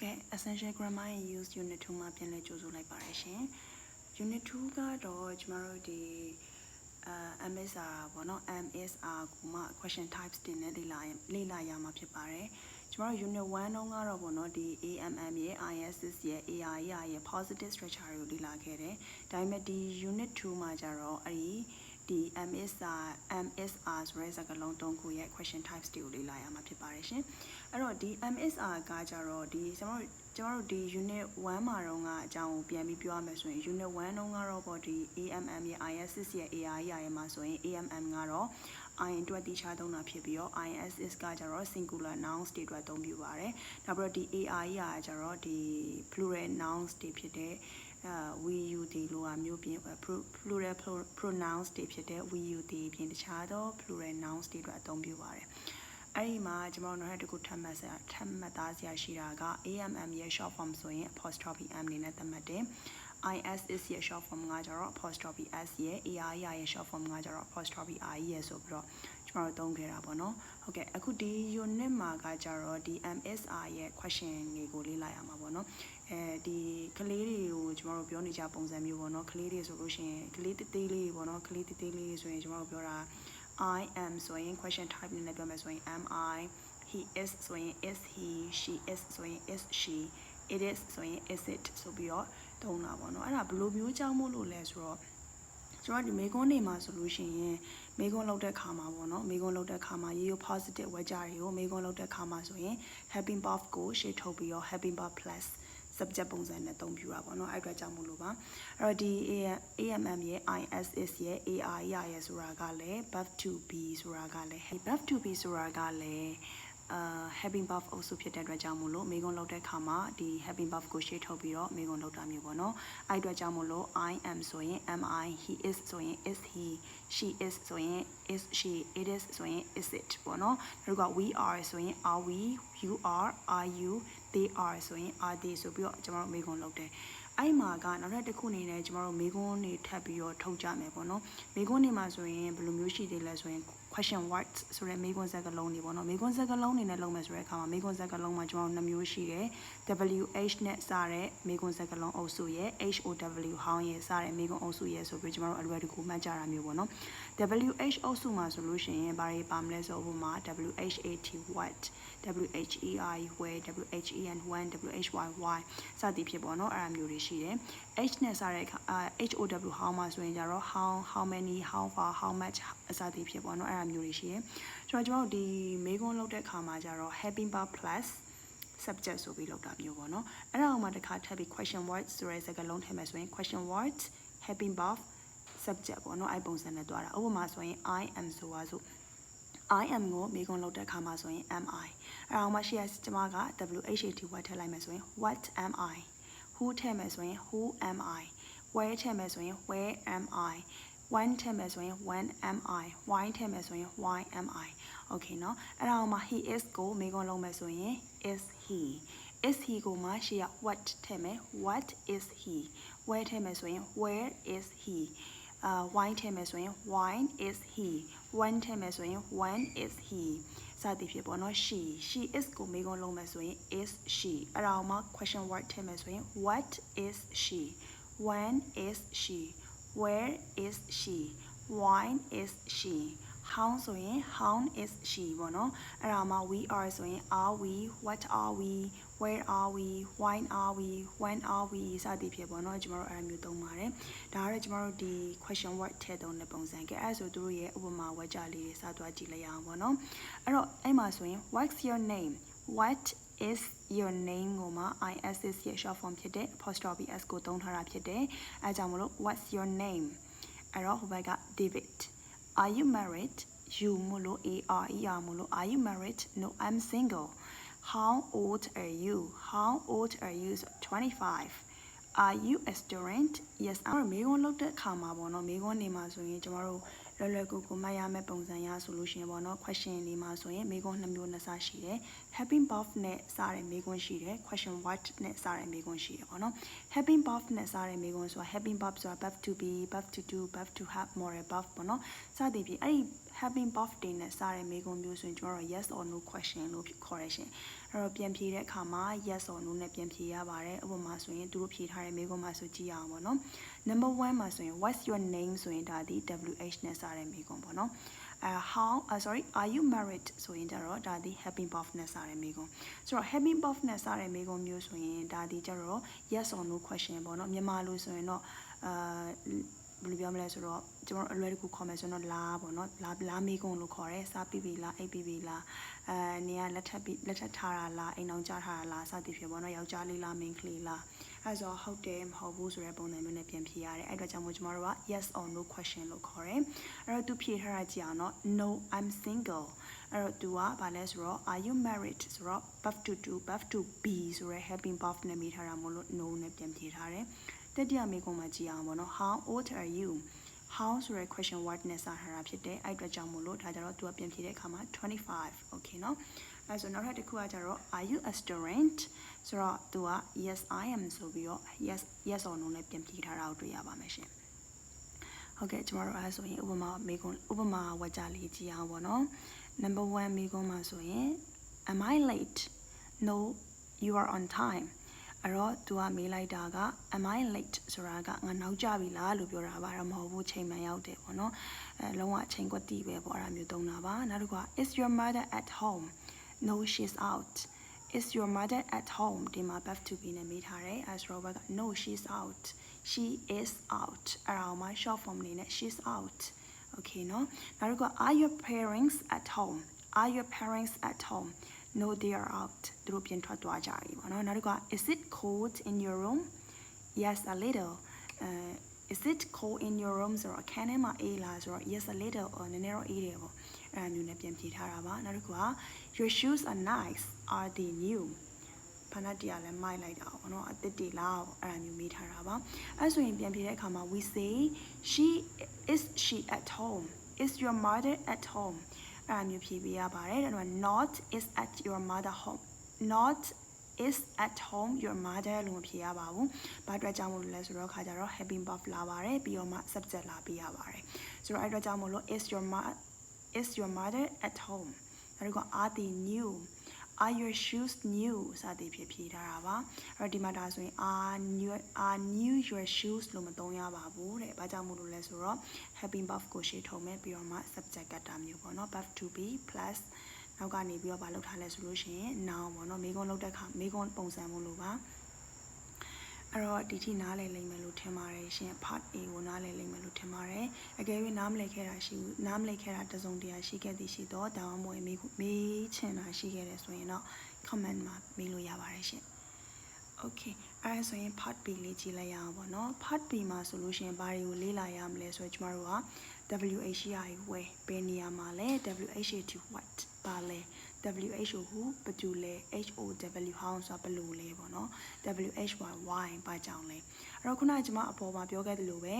ကဲ့ essential grammar and use unit 2မှာပြန်လည်ကြိုဆိုလိုက်ပါတယ်ရှင် unit 2ကတော့ကျမတို့ဒီအာ MSR ပေါ့နော် MSR ကိုမှ question types တင်နေလေ့လာလေ့လာရမှာဖြစ်ပါတယ်ကျမတို့ unit 1တုန်းကတော့ပေါ့နော်ဒီ AMM ရဲ့ ISS ရဲ့ AR ရဲ့ positive structure တွေကိုလေ့လာခဲ့တယ်ဒါပေမဲ့ဒီ unit 2မှာကျတော့အဲ့ဒီ ဒီ MSR MSR ဆိုတဲ့စကားလုံးသုံးခုရဲ့ question types တွေကိုလေ့လာရမှာဖြစ်ပါတယ်ရှင်အဲ့တော့ဒီ MSR ကကြတော့ဒီကျွန်တော်တို့ကျွန်တော်တို့ဒီ unit 1မှာတော့ကအကြောင်းကိုပြန်ပြီးပြောရမယ်ဆိုရင် unit 1တုန်းကတော့ပေါ့ဒီ AMM ရဲ့ ISS ရဲ့ AR ရဲ့မှာဆိုရင် AMM ကတော့ IN အတွက်တိချသုံးတာဖြစ်ပြီးတော့ ISS ကကြတော့ singular nouns တွေအတွက်အသုံးပြုပါတယ်။နောက်ပြီးတော့ဒီ AR ရကကြတော့ဒီ plural nouns တွေဖြစ်တဲ့အဲ we you they လိုအမျိုးပြင် plural pronouns တွေဖြစ်တဲ့ we you they ပြင်တခြားသော plural nouns တွေအတွက်အသုံးပြုပါတယ်။အဲ့ဒီမှာကျွန်တော်တို့နောက်တစ်ခုထပ်မှတ်စရာထပ်မှတ်သားစရာရှိတာက AMM ရဲ့ short form ဆိုရင် apostrophe m နေနဲ့သတ်မှတ်တယ်။ ISS ရဲ့ short form ကကြတော့ apostrophe s ရဲ့ AR ရဲ့ short form ကကြတော့ apostrophe i ရဲ့ဆိုပြီးတော့ကျွန်တော်တို့သုံးခဲ့တာပေါ့နော်ဟုတ်ကဲ့အခုဒီ unit မှာကကြတော့ဒီ MSR ရဲ့ question တွေကိုလေ့လာရမှာပေါ့နော်အဲဒီကလေးတွေကိုကျွန်တော်တို့ပြောနေကြပုံစံမျိုးပေါ့နော်ကလေးတွေဆိုလို့ရှိရင်ကလေးတေးသေးလေးပေါ့နော်ကလေးတေးသေးလေးဆိုရင်ကျွန်တော်တို့ပြောတာ I am ဆိုရင် question type နဲ့ပြောမယ်ဆိုရင် am I he is ဆိုရင် is he she is ဆိုရင် is she it is ဆိုရင် is it ဆိုပြီးတော့ သုံးတာပေါ့နော်အဲ့ဒါဘယ်လိုမျိုးကြောင်းမို့လို့လဲဆိုတော့ကျွန်တော်ဒီမေကွန်းနေမှာဆိုလို့ရှိရင်မေကွန်းလောက်တဲ့ခါမှာပေါ့နော်မေကွန်းလောက်တဲ့ခါမှာရေရို positive ဝကြတွေကိုမေကွန်းလောက်တဲ့ခါမှာဆိုရင် happy buff ကိုရှေ့ထုတ်ပြီးတော့ happy buff plus subject ပုံစံနဲ့အသုံးပြုတာပေါ့နော်အဲ့အတွက်ကြောင့်မို့လို့ပါအဲ့တော့ဒီ AMM ရဲ့ ISS ရဲ့ AR ရဲ့ဆိုတာကလည်း buff to be ဆိုတာကလည်း buff to be ဆိုတာကလည်း အာ having buff also ဖြစ်တဲ့အတွက်ကြောင့်မို့လို့မိကုံလောက်တဲ့ခါမှာဒီ having buff ကိုရှေ့ထုတ်ပြီးတော့မိကုံလောက်တာမျိုးပေါ့နော်အဲ့အတွက်ကြောင့်မို့လို့ I am ဆိုရင် am I he is ဆိုရင် is he she is ဆိုရင် is she it is ဆိုရင် is it ပေါ့နော်နောက်က we are ဆိုရင် are we you are are you they are ဆိုရင် are they ဆိုပြီးတော့ကျွန်တော်တို့မိကုံလောက်တယ်အဲ့မှာကနောက်ထပ်တစ်ခုအနေနဲ့ကျမတို့မေကွန်းနေထပ်ပြီးတော့ထုတ်ကြမယ်ပေါ့နော်မေကွန်းနေမှာဆိုရင်ဘယ်လိုမျိုးရှိသေးလဲဆိုရင် question words ဆိုတဲ့မေကွန်းစကားလုံးတွေပေါ့နော်မေကွန်းစကားလုံးတွေနဲ့လုပ်မယ်ဆိုတဲ့အခါမှာမေကွန်းစကားလုံးမှာကျမတို့နှစ်မျိုးရှိတယ် WH နဲ့စတဲ့မေကွန်းစကားလုံးအုပ်စုရဲ့ HOW ဟောင်းရဲ့စတဲ့မေကွန်းအုပ်စုရဲ့ဆိုပြီးကျမတို့အလွယ်တကူမှတ်ကြတာမျိုးပေါ့နော် WH အုပ်စုမှာဆိုလို့ရှိရင်ဘာတွေပါမလဲဆိုဥပမာ WHAT what WHEI where WHEN when WHYY စသည်ဖြစ်ပေါ့နော်အဲ့အမျိုးတွေရှိတယ် H နဲ့စတဲ့ HOW ဟောင်းမှာဆိုရင်ကြတော့ how how many how far how much အစသည်ဖြစ်ပေါ့နော်အဲ့အမျိုးတွေရှိတယ်ကျွန်တော်ကျွန်တော်ဒီမေကွန်းလောက်တဲ့ခါမှာကြတော့ helping bar plus subject ဆိုပြီးလောက်တာမျိုးပေါ့နော်အဲ့ဒါအောင်မှတစ်ခါထပ်ပြီး question words ဆိုတဲ့စကားလုံးထည့်မယ်ဆိုရင် question words helping bar subject ပေါ့နော်အဲ့ပုံစံနဲ့တွားတာဥပမာဆိုရင် I am ဆိုပါစို့ I am ကိုမေကွန်လောက်တဲ့ခါမှာဆိုရင် am I အဲ့အောင်မှရှိရကျမက WHAT what ထည့်လိုက်မယ်ဆိုရင် what am I who ထည့်မယ်ဆိုရင် who am I where ထည့်မယ်ဆိုရင် where am I when ထည့်မယ်ဆိုရင် when am I why ထည့်မယ်ဆိုရင် why am I okay เนาะအဲ့ဒါအောင်မှ he is ကိုမေကွန်လုံးမယ်ဆိုရင် is he is he ကိုမှရှိရ what ထည့်မယ် what is he where ထည့်မယ်ဆိုရင် where is he အာ wine ထည့်မယ်ဆိုရင် wine is he when ထည့်မယ်ဆိုရင် when is he စသည်ဖြစ်ပေါ့နော် she she is ကိုမေးခွန်းလုံးမယ်ဆိုရင် is she အဲ့ဒါမှ question word ထည့်မယ်ဆိုရင် what is she when is she Where is she why is she how ဆိုရင် how is she ပေါ့နော်အဲ့ဒါမှ we are ဆိုရင် are we what are we where are we why are we when are we စသည်ဖြစ်ပေါ့နော်ကျွန်တော်တို့အဲ့ဒါမျိုးသုံးပါတယ်ဒါကတော့ကျွန်တော်တို့ဒီ question word ထည့်သုံးတဲ့ပုံစံကဲအဲ့ဆိုသူတို့ရဲ့ဥပမာဝေကြလေးတွေစသွားကြည့်လိုက်ရအောင်ပေါ့နော်အဲ့တော့အဲ့မှာဆိုရင် what's your name what is your name ကိုမှ is ရဲ့ short form ဖြစ်တဲ့ apostrophe s ကိုသုံးထားတာဖြစ်တယ်အဲကြောင့်မလို့ what's your name အဲ့တော့ဟိုဘက်က David are you married you မလို့ a r e r မလို့ are you married no i'm single how old are you how old are you 25 are you a student yes အဲ့တော့မေခွန်းလုပ်တဲ့အခါမှာပေါ့နော်မေခွန်းနေမှာဆိုရင်ကျမတို့လွယ်လွယ်ကူကူမှတ်ရမယ့်ပုံစံရဆိုလို့ရှိရင်ပေါ့နော် question လေးမှာဆိုရင်မေခွန်းနှစ်မျိုးနှစ်စားရှိတယ် helping verb နဲ့စတဲ့မေခွန်းရှိတယ် question what နဲ့စတဲ့မေခွန်းရှိတယ်ပေါ့နော် helping verb နဲ့စတဲ့မေခွန်းဆိုတာ helping verb ဆိုတာ verb to be verb to do verb to have more verb ပေါ့နော်စသည်ဖြင့်အဲ့ဒီ having birthday နဲ့စတဲ့မေးခွန်းမျိုးဆိုရင်ကျွန်တော်တို့ yes or no question လို့ခေါ်ရရှင်အဲ့တော့ပြန်ဖြေတဲ့အခါမှာ yes or no နဲ့ပြန်ဖြေရပါတယ်ဥပမာဆိုရင်သူတို့ဖြေထားတဲ့မေးခွန်းမှာဆိုကြည့်ရအောင်ပေါ့နော် number 1မှာဆိုရင် what's your name ဆိုရင်ဒါဒီ wh နဲ့စတဲ့မေးခွန်းပေါ့နော် အဲ how uh, sorry are you married ဆိုရင်ကြတော့ဒါဒီ happy birthday နဲ့စတဲ့မေးခွန်းဆိုတော့ happy birthday နဲ့စတဲ့မေးခွန်းမျိုးဆိုရင်ဒါဒီကြတော့ yes or no question ပေါ့နော်မြန်မာလိုဆိုရင်တော့အာ ဘယ်လိုပြောမလဲဆိုတော့ကျွန်တော်အလွယ်တကူခေါ်မယ်ဆိုတော့လာပေါ့နော်လာလာမေးခွန်းလို့ခေါ်တယ်စားပြီးပြီလားအိပ်ပြီးပြီလားအဲနေရလက်ထပ်ပြီးလက်ထပ်ထားတာလားအိမ်အောင်ကြားထားတာလားစသည်ဖြင့်ပေါ့နော်ယောက်ျားလေးလားမိန်းကလေးလားအဲဆိုဟုတ်တယ်မဟုတ်ဘူးဆိုတဲ့ပုံစံမျိုးနဲ့ပြန်ဖြေရတယ်အဲ့အတွက်ကြောင့်မို့ကျွန်တော်တို့က yes or no question လို့ခေါ်တယ်အဲ့တော့သူဖြေထားတာကြည့်အောင်နော် no i'm single အဲ့တော့ तू ကဘာလဲဆိုတော့ are you married ဆိုတော့ verb to do verb to be ဆိုရဲ helping verb နဲ့မိထားတာမို့လို့ no နဲ့ပြန်ဖြေထားတယ် တတိယမေးခွန်းမှာကြည့်အောင်ပေါ့နော် how old are you how ဆိုရဲ question word နဲ့စထားတာဖြစ်တယ်အဲ့အတွက်ကြောင့်မို့လို့ဒါကြတော့ तू ကပြန်ဖြေတဲ့အခါမှာ25 okay နော်အဲဆိုနောက်ထပ်တစ်ခုကကြတော့ are you a student ဆိုတော့ तू က yes i am ဆိုပြီးတော့ yes yes or no နဲ့ပြန်ဖြေထားတာကိုတွေ့ရပါမယ်ရှင်ဟုတ်ကဲ့ကျမတို့အဲဆိုရင်ဥပမာမေခွန်းဥပမာဝါကြလေးကြည့်အောင်ပေါ့နော် number 1မေခွန်းမှာဆိုရင် am i late no you are on time အဲ့တော့ तू ကမေးလိုက်တာက am i late ဆိုတာကငါနောက်ကျပြီလားလို့ပြောတာပါတော့မဟုတ်ဘူးချိန်မှန်ရောက်တယ်ပေါ့နော်အဲလုံးဝချိန်ကွက်တီးပဲပေါ့အဲ့ဒါမျိုးသုံးတာပါနောက်တစ်ခုက is your mother at home no she's out is your mother at home ဒီမှာ verb to be နဲ့မေးထားတယ်အဲဆိုတော့က no she's out she is out အဲ့ဒါမှ short form အနေနဲ့ she's out okay နော်နောက်တစ်ခုက are your parents at home are your parents at home no they are out သူတို့ပြန်ထွက်သွားကြပြီပေါ့နော်နောက်တစ်ခုက is it cold in your room yes a little uh, is it cold in your room ဆိုတော့အခန်းထဲမှာအေးလားဆိုတော့ yes a little နည်းနည်းတော့အေးတယ်ပေါ့အဲ့ဒါမျိုးနဲ့ပြန်ဖြေထားတာပါနောက်တစ်ခုက your shoes are nice are they new ဖနက်တရားလည်းမိုက်လိုက်တာပေါ့နော်အသစ်တွေလားအဲ့ဒါမျိုးမေးထားတာပါအဲ့ဆိုရင်ပြန်ဖြေတဲ့အခါမှာ we say she is she at home is your mother at home အဲ့ဒါမျိုးဖြေပေးရပါတယ်ဒါတော့ not is at your mother home not is at home your mother လို့မဖြေရပါဘူး။ဘာအတွက်ကြောင့်မို့လို့လဲဆိုတော့ခါကြတော့ having verb လာပါတယ်ပြီးတော့မှ subject လာပေးရပါတယ်။ဆိုတော့အဲ့အတွက်ကြောင့်မို့လို့ is your mother is your mother at home နောက်တစ်ခု are they new are your shoes new စသည်ဖြစ်ဖြေထားတာပါအဲ့တော့ဒီမှာဒါဆိုရင် are new are new your shoes လို့မသုံးရပါဘူးတဲ့ဘာကြောင့်မို့လို့လဲဆိုတော့ having verb ကိုရှေ့ထုံမယ်ပြီးတော့မှ subject ကတာမျိုးပေါ့နော် verb to be plus နောက်ကနေပြီးတော့ဗာလောက်ထားလဲဆိုလို့ရှိရင် noun ပေါ့နော်မိကုံးလောက်တဲ့ခါမိကုံးပုံစံမို့လို့ပါ အဲ့တော့ဒီထိနားလည်လိမ့်မယ်လို့ထင်ပါတယ်ရှင် part A ကိုနားလည်လိမ့်မယ်လို့ထင်ပါတယ်အကယ်၍နားမလည်ခဲ့တာရှိဘူးနားမလည်ခဲ့တာတစုံတရာရှိခဲ့သည်ရှိတော့ဒါမှမဟုတ်မေးမေးချင်တာရှိခဲ့တယ်ဆိုရင်တော့ comment မှာမေးလို့ရပါတယ်ရှင် okay အဲဒါဆိုရင် part B လေးကြည့်လိုက်ရအောင်ပေါ့နော် part B မှာဆိုလို့ရှိရင်ဘာတွေကိုလေ့လာရမလဲဆိုတော့ကျမတို့က WHI ဝယ်ဘယ်နေရာမှာလဲ WHA to what ပါလဲ WHO ဟူဘယ်သူလဲ HOW ဟောင်းဆိုတာဘယ်လိုလဲပေါ့နော် WHY why ဘာကြောင့်လဲအဲ့တော့ခုနကကျွန်မအပေါ်မှာပြောခဲ့သလိုပဲ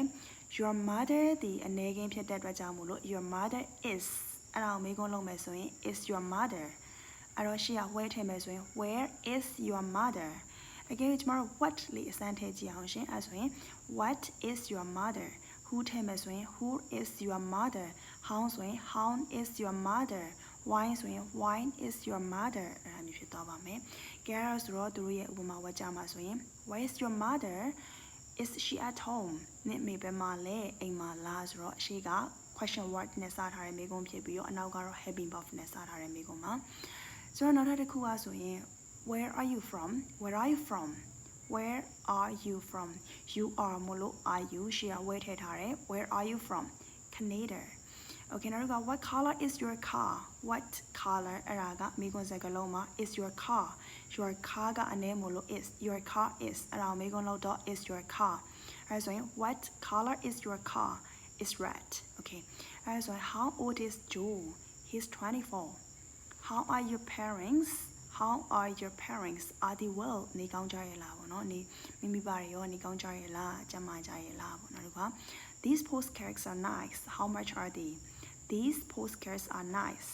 your mother ဒီအနေကင်းဖြစ်တဲ့အတွက်ကြောင့်မို့လို့ your mother is အဲ့ဒါကိုမေးခွန်းလုပ်မယ်ဆိုရင် is your mother အဲ့တော့ရှေ့က where ထည့်မယ်ဆိုရင် where is your mother အကယ်၍ကျမတို့ what လေးအစမ်းထည့်ကြည့်အောင်ရှင်အဲ့ဆိုရင် what is your mother who ထည့်မယ်ဆိုရင် who is your mother how ဆိုရင် how is your mother why ဆိုရင် why is your mother အဲ့ဒါမျိုးဖြစ်သွားပါမယ်။ Gara ဆိုတော့သူတို့ရဲ့ဥပမာဝါကြမှာဆိုရင် why is your mother is she at home နဲ့မေဘယ်မှာလဲအိမ်မှာလားဆိုတော့အရှိက question word နဲ့စထားတဲ့မေးခွန်းဖြစ်ပြီးတော့အနောက်ကတော့ helping verb နဲ့စထားတဲ့မေးခွန်းပါ။ဆိုတော့နောက်ထပ်တစ်ခုကဆိုရင် where are you from where are you from where are you from you are မလို့ are you ရှေ့က where ထည့်ထားတယ် where are you from Canada Okay နောက်တစ်ခါ what color is your car what color အဲ့ဒါကမိကွန်စကားလုံးမှာ is your car your car ကအနေမလို့ is your car is အဲ့ဒါမိကွန်လို့တော့ is your car အဲ့ဒါဆိုရင် what color is your car is red okay အဲ့ဒါဆိုရင် how old is Joe he's 24 how are your parents how are your parents are they well နေကောင်းကြရဲ့လားပေါ့နော်နေမိမိပါရောနေကောင်းကြရဲ့လားကျမကြရဲ့လားပေါ့နော်ဒီက these postcards are nice how much are they these postcards are nice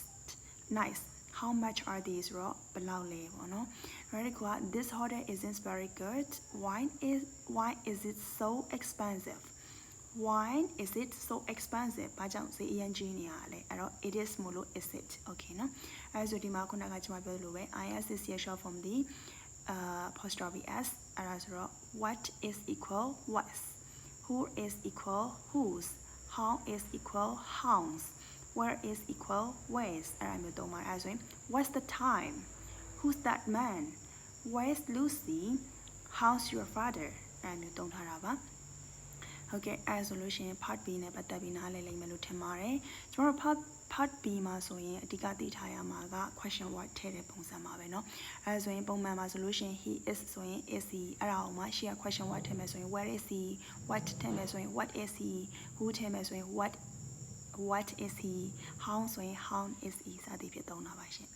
nice how much are these ရောဘယ်လောက်လဲပေါ့နော် very good this hotel isn't very good why is why is it so expensive why is it so expensive ဘာကြောင့်ဈေးအရင်ကြီးနေရလဲအဲ့တော့ it is မို့လို့ is it okay နော်အဲ့ဒါဆိုဒီမှာခုနကကျွန်မပြောသလိုပဲ is is here short from the uh apostrophe s အဲ့ဒါဆိုတော့ what is equal was who is equal whose how is equal hows where is equal where's အဲ့ဒါမျိုးသုံးပါအဲ့ဒါဆိုရင် what's the time who's that man where's lucy how's your father အဲ့ဒါမျိုးသုံးထားတာပါဟုတ်ကဲ့အဲဆိုလို့ရှိရင် part B နဲ့ပတ်သက်ပြီးနားလည်လိမ့်မယ်လို့ထင်ပါတယ်ကျွန်တော်တို့ part part B မှာဆိုရင်အဓိကသိထားရမှာက question word ထည့်တဲ့ပုံစံပါပဲเนาะအဲဆိုရင်ပုံမှန်မှာဆိုလို့ရှိရင် he is ဆိုရင် is he အဲ့ဒါအောင်မှာရှေ့က question word ထည့်မယ်ဆိုရင် where is he what ထည့်မယ်ဆိုရင် what is he who ထည့်မယ်ဆိုရင် what what is he how ဆိုရင် how is he စသည်ဖြင့်သုံးတာပါရှင်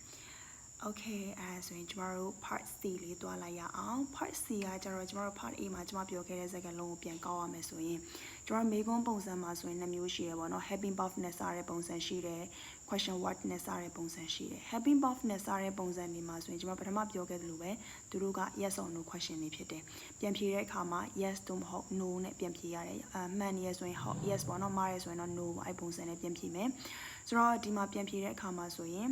Okay အဲဆိုရင်ကျမတို့ part C လေးတွားလိုက်ရအောင် part C ကကျတော့ကျမတို့ part A မှာကျမပြောခဲ့တဲ့စကားလုံးကိုပြန်ကောက်ရမယ်ဆိုရင်ကျမတို့မေခွန်းပုံစံမှာဆိုရင်နှစ်မျိုးရှိရပါတော့ helping verb နဲ့စတဲ့ပုံစံရှိတယ် question word နဲ့စတဲ့ပုံစံရှိတယ် helping verb နဲ့စတဲ့ပုံစံတွေမှာဆိုရင်ကျမပထမပြောခဲ့သလိုပဲသူတို့က yes or no question တွေဖြစ်တယ်ပြန်ဖြေတဲ့အခါမှာ yes သို့မဟုတ် no နဲ့ပြန်ဖြေရတယ်အမှန်ရဆိုရင်ဟုတ် yes ပေါ့နော်မှားရဆိုရင်တော့ no ပေါ့အဲ့ပုံစံနဲ့ပြန်ဖြေမယ်ဆိုတော့ဒီမှာပြန်ဖြေတဲ့အခါမှာဆိုရင်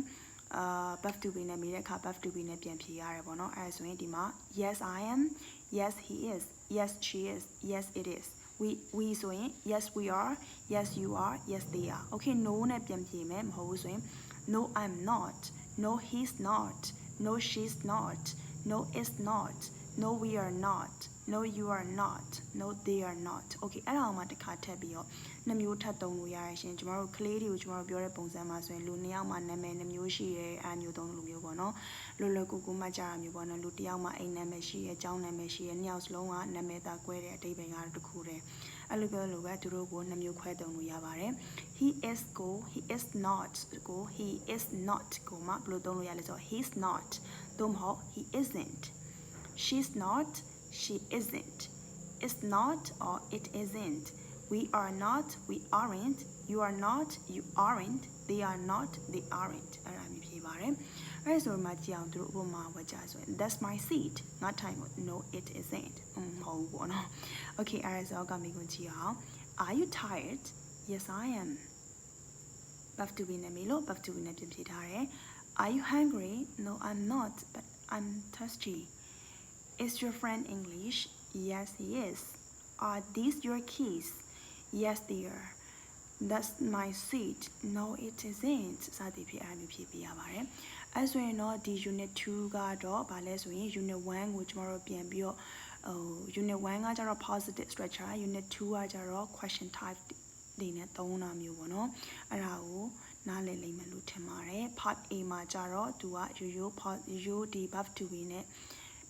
အာ buff to be နဲ့မိတဲ့အခါ buff to be နဲ့ပြန်ဖြေရတယ်ပေါ့နော်အဲဒါဆိုရင်ဒီမှာ yes i am yes he is yes she is yes it is we we ဆိုရင် yes we are yes you are yes they are okay no နဲ့ပြန်ဖြေမယ်မဟုတ်ဘူးဆိုရင် no i'm not no he's not no she's not no it's not no we are not No you are not no they are not okay အဲ့ဒါအောင်မှတစ်ခါထပ်ပြီးတော့နှစ်မျိုးထပ်သုံးလို့ရရရှင်ကျမတို့ကလေးတွေကိုကျမတို့ပြောတဲ့ပုံစံမှာဆိုရင်လူနှစ်ယောက်မှနာမည်နှစ်မျိုးရှိတယ်အဲ့မျိုးသုံးလို့မျိုးပေါ့နော်လွယ်လွယ်ကူကူမှတ်ကြတာမျိုးပေါ့နော်လူတစ်ယောက်မှအိမ်နာမည်ရှိတယ်ကျောင်းနာမည်ရှိတယ်နှစ်ယောက်စလုံးကနာမည်သာကွဲတဲ့အတိတ်ပဲကတော့တစ်ခုတည်းအဲ့လိုပြောလို့ပဲသူတို့ကိုနှစ်မျိုးခွဲသုံးလို့ရပါတယ် he is ကို he is not ကို he is not ကိုမှဘယ်လိုသုံးလို့ရလဲဆိုတော့ he's not သို့မဟုတ် he isn't she's not she isn't it's not or it isn't we are not we aren't you are not you aren't they are not they aren't အဲ့ဒါမျိုးဖြစ်ပါတယ်အဲ့ဒါဆိုမှကြည့်အောင်သူတို့ဥပမာဝကြဆိုရင် that's my seat ငါထိုင်ဖို့ no it isn't မဟုတ်ဘူးပေါ့နော် okay အဲ့ဒါဆိုကမိကွန်ကြည့်အောင် are you tired yes i am buff to be နဲ့မေလို့ buff to be နဲ့ပြင်ပြထားတယ် are you hungry no i'm not but i'm thirsty Is your friend english yes he is are these your keys yes they are that's my seat no it isn't စသည်ဖြင့်အဲ့လိုဖြည့်ပြရပါတယ်အဲဆိုရင်တော့ဒီ unit 2ကတော့ဗာလဲဆိုရင် unit 1ကိုကျမတို့ပြန်ပြီးတော့ဟို unit 1ကကျတော့ positive structure unit 2ကကျတော့ question type တွေနဲ့သုံးတာမျိုးပေါ့နော်အဲ့ဒါကိုနားလည်လိမ့်မယ်လို့ထင်ပါတယ် part A မှာကျတော့သူကရိုးရိုးရိုးဒီ buff to be နဲ့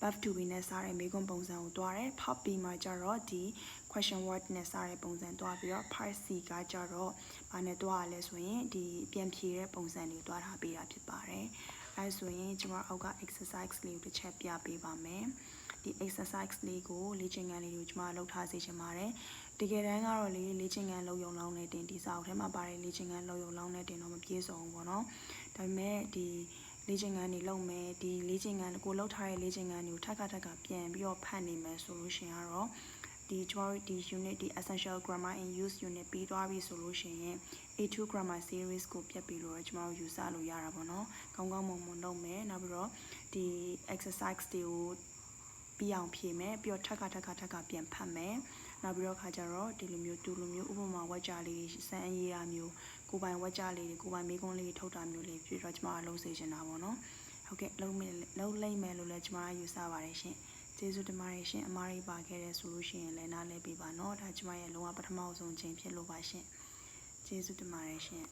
buff to be နဲ့စားတဲ့မေခွန်းပုံစံကိုတွားတယ် part B မှာကျတော့ဒီ question word နဲ့စားတဲ့ပုံစံတွားပြီးတော့ part C ကကျတော့ဘာနဲ့တွားရလဲဆိုရင်ဒီပြန်ဖြေတဲ့ပုံစံတွေကိုတွားထားပေးတာဖြစ်ပါတယ်အဲဆိုရင်ကျွန်တော်အောက်က exercise လေးကိုတစ်ချက်ပြပေးပါမယ်ဒီ exercise လေးကိုလေ့ကျင့်ခန်းလေးကိုကျွန်မလုပ်ထားစေချင်ပါတယ်တကယ်တမ်းကတော့လေလေ့ကျင့်ခန်းလုပ်ရုံလောင်းနဲ့တင်ဒီစာအုပ်ထဲမှာပါတယ်လေ့ကျင့်ခန်းလုပ်ရုံလောင်းနဲ့တင်တော့မပြည့်စုံဘူးပေါ့နော်ဒါပေမဲ့ဒီ လေ့ကျင့်ခန်းတွေလုပ်မယ်ဒီလေ့ကျင့်ခန်းကိုလုပ်ထားတဲ့လေ့ကျင့်ခန်းတွေကိုထပ်ခါထပ်ခါပြန်ပြီးတော့ဖတ်နေမယ်ဆိုလို့ရှိရင်ကတော့ဒီကျွန်တော်ဒီ unit ဒီ essential grammar in use unit ပြီးသွားပြီဆိုလို့ရှိရင် A2 grammar series ကိုပြတ်ပြီးတော့ကျွန်တော်ယူဆလို့ရတာပေါ့နော်။ကောင်းကောင်းမွန်မွန်လုပ်မယ်။နောက်ပြီးတော့ဒီ exercise တွေကိုပြီးအောင်ဖြည့်မယ်ပြီးတော့ထပ်ခါထပ်ခါထပ်ခါပြန်ဖတ်မယ်။နောက်ပြီးတော့ခါကြတော့ဒီလိုမျိုးတူလိုမျိုးဥပမာဝက်ကြလေးစမ်းရေးတာမျိုး ကိုပိုင်ဝက်ကြလေးတွေကိုပိုင်မေးခွန်းလေးထုတ်တာမျိုးလေးပြီးတော့ကျွန်မကလုံးစေချင်တာပေါ့နော်။ဟုတ်ကဲ့လုံးမယ်လုံးလိမ့်မယ်လို့လည်းကျွန်မကယူဆပါတယ်ရှင်။ကျေးဇူးတင်ပါတယ်ရှင်အမားရိပါခဲ့တဲ့ဆိုလို့ရှိရင်လည်းနားလဲပေးပါနော်ဒါကျမရဲ့လုံးဝပထမဆုံးချိန်ဖြစ်လို့ပါရှင်ကျေးဇူးတင်ပါတယ်ရှင်